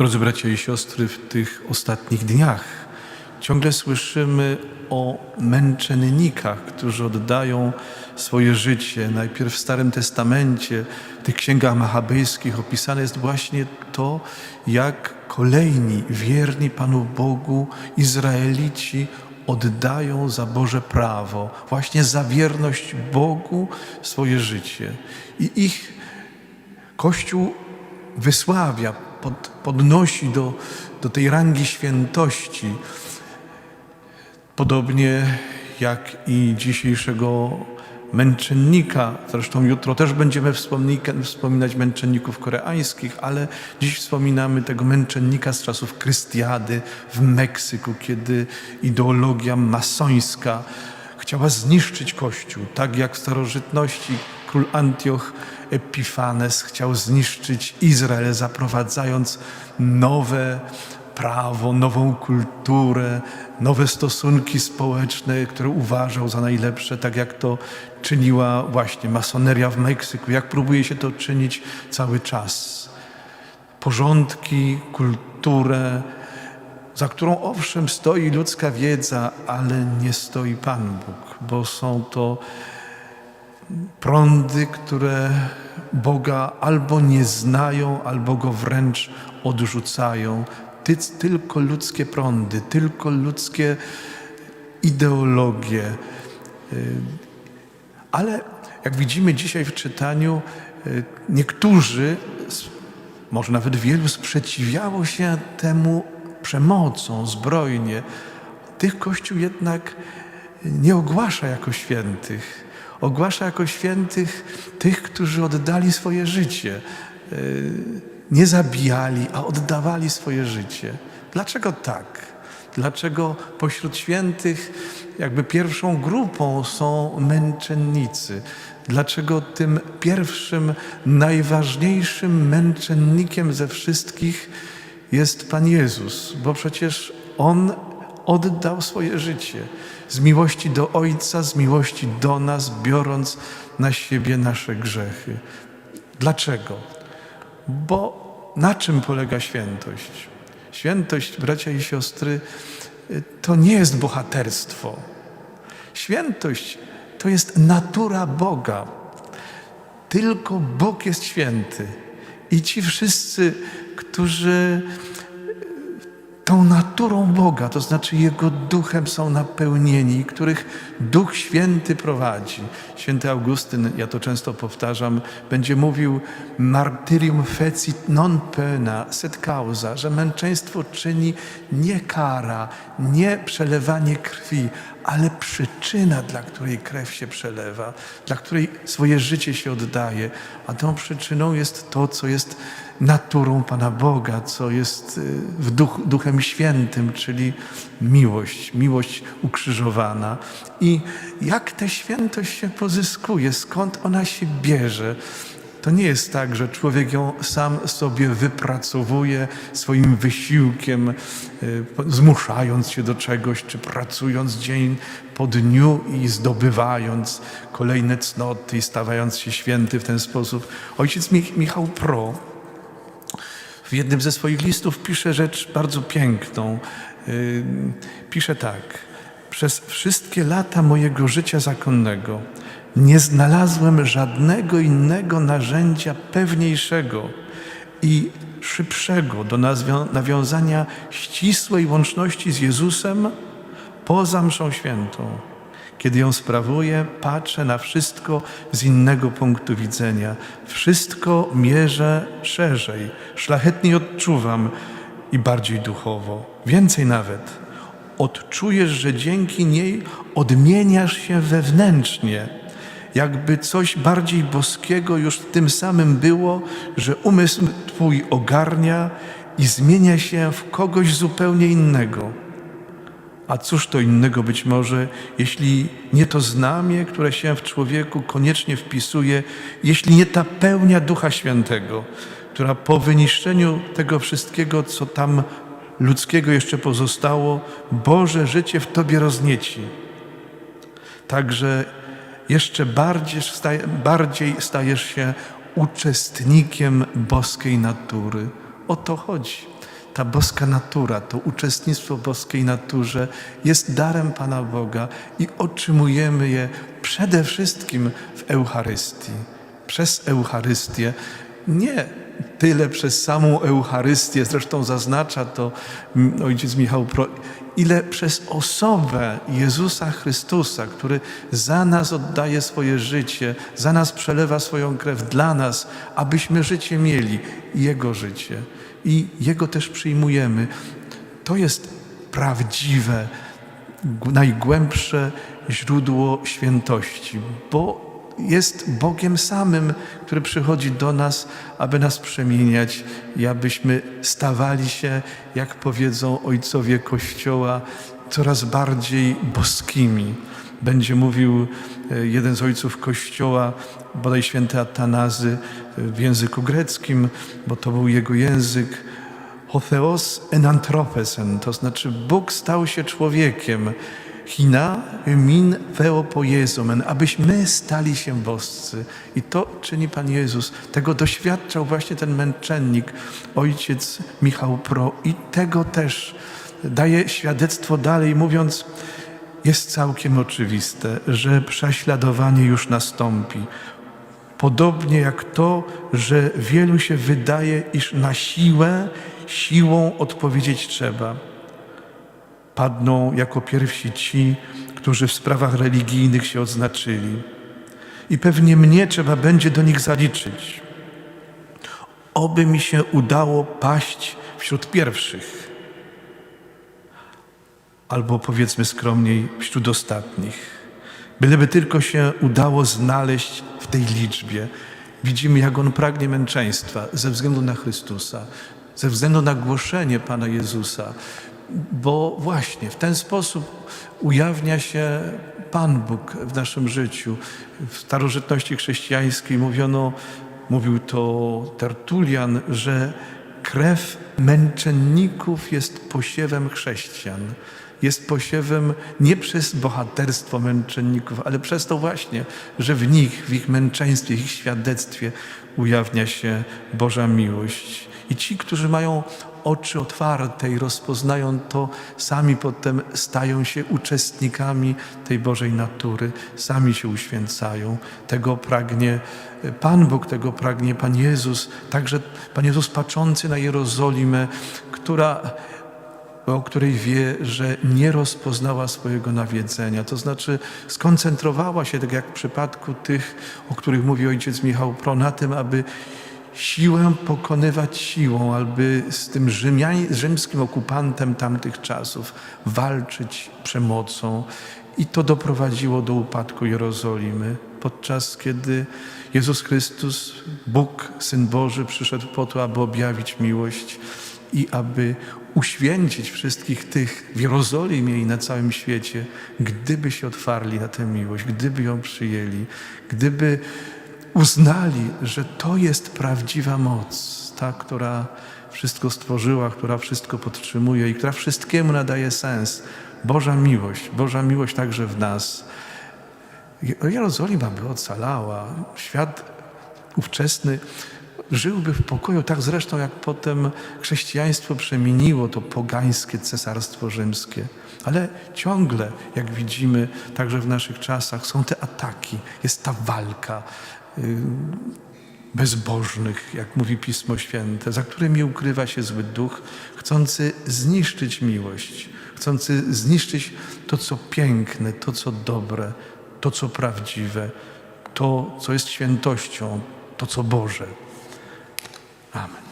Drodzy bracia i siostry, w tych ostatnich dniach ciągle słyszymy o męczennikach, którzy oddają swoje życie. Najpierw w Starym Testamencie, w tych księgach machabejskich opisane jest właśnie to, jak kolejni wierni Panu Bogu Izraelici oddają za Boże prawo, właśnie za wierność Bogu swoje życie. I ich Kościół wysławia, pod, podnosi do, do tej rangi świętości, podobnie jak i dzisiejszego męczennika. Zresztą jutro też będziemy wspominać męczenników koreańskich, ale dziś wspominamy tego męczennika z czasów Krystiady w Meksyku, kiedy ideologia masońska chciała zniszczyć Kościół, tak jak w starożytności król Antioch Epifanes chciał zniszczyć Izrael, zaprowadzając nowe prawo, nową kulturę, nowe stosunki społeczne, które uważał za najlepsze, tak jak to czyniła właśnie masoneria w Meksyku, jak próbuje się to czynić cały czas. Porządki, kulturę, za którą owszem stoi ludzka wiedza, ale nie stoi Pan Bóg, bo są to prądy, które Boga albo nie znają, albo go wręcz odrzucają. Ty, tylko ludzkie prądy, tylko ludzkie ideologie. Ale jak widzimy dzisiaj w czytaniu, niektórzy, może nawet wielu, sprzeciwiało się temu przemocą, zbrojnie. Tych Kościół jednak nie ogłasza jako świętych. Ogłasza jako świętych tych, którzy oddali swoje życie. Nie zabijali, a oddawali swoje życie. Dlaczego tak? Dlaczego pośród świętych jakby pierwszą grupą są męczennicy? Dlaczego tym pierwszym, najważniejszym męczennikiem ze wszystkich jest Pan Jezus? Bo przecież On oddał swoje życie z miłości do Ojca, z miłości do nas, biorąc na siebie nasze grzechy. Dlaczego? Bo na czym polega świętość? Świętość, bracia i siostry, to nie jest bohaterstwo. Świętość to jest natura Boga. Tylko Bóg jest święty. I ci wszyscy, którzy tą naturą Boga, to znaczy Jego duchem są napełnieni, których Duch Święty prowadzi. Święty Augustyn, ja to często powtarzam, będzie mówił martyrium fecit non pena sed causa, że męczeństwo czyni nie kara, nie przelewanie krwi, ale przyczyna, dla której krew się przelewa, dla której swoje życie się oddaje. A tą przyczyną jest to, co jest naturą Pana Boga, co jest y, w duch, Duchem Świętym, czyli miłość, miłość ukrzyżowana. I jak tę świętość się pozyskuje, skąd ona się bierze? To nie jest tak, że człowiek ją sam sobie wypracowuje swoim wysiłkiem, y, zmuszając się do czegoś, czy pracując dzień po dniu i zdobywając kolejne cnoty i stawając się święty w ten sposób. Ojciec Michał Pro w jednym ze swoich listów pisze rzecz bardzo piękną. Y, pisze tak. Przez wszystkie lata mojego życia zakonnego nie znalazłem żadnego innego narzędzia pewniejszego i szybszego do nawiązania ścisłej łączności z Jezusem poza mszą świętą. Kiedy ją sprawuję, patrzę na wszystko z innego punktu widzenia. Wszystko mierzę szerzej, szlachetniej odczuwam i bardziej duchowo. Więcej nawet. Odczujesz, że dzięki niej odmieniasz się wewnętrznie, jakby coś bardziej boskiego już w tym samym było, że umysł Twój ogarnia i zmienia się w kogoś zupełnie innego. A cóż to innego być może, jeśli nie to znamie, które się w człowieku koniecznie wpisuje, jeśli nie ta pełnia Ducha Świętego, która po wyniszczeniu tego wszystkiego, co tam ludzkiego jeszcze pozostało, Boże życie w Tobie roznieci. Także jeszcze bardziej, bardziej stajesz się uczestnikiem boskiej natury. O to chodzi. Ta boska natura, to uczestnictwo w boskiej naturze jest darem Pana Boga i otrzymujemy je przede wszystkim w Eucharystii. Przez Eucharystię, nie tyle przez samą Eucharystię, zresztą zaznacza to ojciec Michał Pro, ile przez osobę Jezusa Chrystusa, który za nas oddaje swoje życie, za nas przelewa swoją krew dla nas, abyśmy życie mieli, Jego życie. I Jego też przyjmujemy. To jest prawdziwe, najgłębsze źródło świętości, bo jest Bogiem samym, który przychodzi do nas, aby nas przemieniać i abyśmy stawali się, jak powiedzą ojcowie Kościoła, coraz bardziej boskimi. Będzie mówił e, jeden z ojców Kościoła, bodaj święty Atanazy w języku greckim, bo to był jego język, Hotheos enanthropesen, to znaczy Bóg stał się człowiekiem. Hina min theopoiezomen, abyśmy stali się boscy. I to czyni Pan Jezus. Tego doświadczał właśnie ten męczennik, ojciec Michał Pro. I tego też daje świadectwo dalej, mówiąc, jest całkiem oczywiste, że prześladowanie już nastąpi. Podobnie jak to, że wielu się wydaje, iż na siłę, siłą odpowiedzieć trzeba. Padną jako pierwsi ci, którzy w sprawach religijnych się odznaczyli. I pewnie mnie trzeba będzie do nich zaliczyć. Oby mi się udało paść wśród pierwszych, albo powiedzmy skromniej, wśród ostatnich. Byleby tylko się udało znaleźć w tej liczbie. Widzimy, jak on pragnie męczeństwa ze względu na Chrystusa, ze względu na głoszenie Pana Jezusa, bo właśnie w ten sposób ujawnia się Pan Bóg w naszym życiu. W starożytności chrześcijańskiej mówiono, mówił to Tertulian, że krew męczenników jest posiewem chrześcijan jest posiewem nie przez bohaterstwo męczenników, ale przez to właśnie, że w nich, w ich męczeństwie, ich świadectwie ujawnia się Boża miłość. I ci, którzy mają oczy otwarte i rozpoznają to, sami potem stają się uczestnikami tej Bożej natury, sami się uświęcają. Tego pragnie Pan Bóg, tego pragnie Pan Jezus, także Pan Jezus patrzący na Jerozolimę, która o której wie, że nie rozpoznała swojego nawiedzenia. To znaczy skoncentrowała się, tak jak w przypadku tych, o których mówi ojciec Michał Pro, na tym, aby siłę pokonywać siłą, aby z tym rzymskim okupantem tamtych czasów walczyć przemocą. I to doprowadziło do upadku Jerozolimy, podczas kiedy Jezus Chrystus, Bóg, Syn Boży, przyszedł po to, aby objawić miłość i aby uświęcić wszystkich tych w Jerozolimie i na całym świecie, gdyby się otwarli na tę miłość, gdyby ją przyjęli, gdyby uznali, że to jest prawdziwa moc, ta, która wszystko stworzyła, która wszystko podtrzymuje i która wszystkiemu nadaje sens. Boża miłość, Boża miłość także w nas. Jerozolima by ocalała, świat ówczesny żyłby w pokoju, tak zresztą jak potem chrześcijaństwo przemieniło to pogańskie cesarstwo rzymskie. Ale ciągle, jak widzimy, także w naszych czasach są te ataki, jest ta walka bezbożnych, jak mówi Pismo Święte, za którymi ukrywa się zły duch, chcący zniszczyć miłość, chcący zniszczyć to, co piękne, to, co dobre, to, co prawdziwe, to, co jest świętością, to, co Boże. Amen.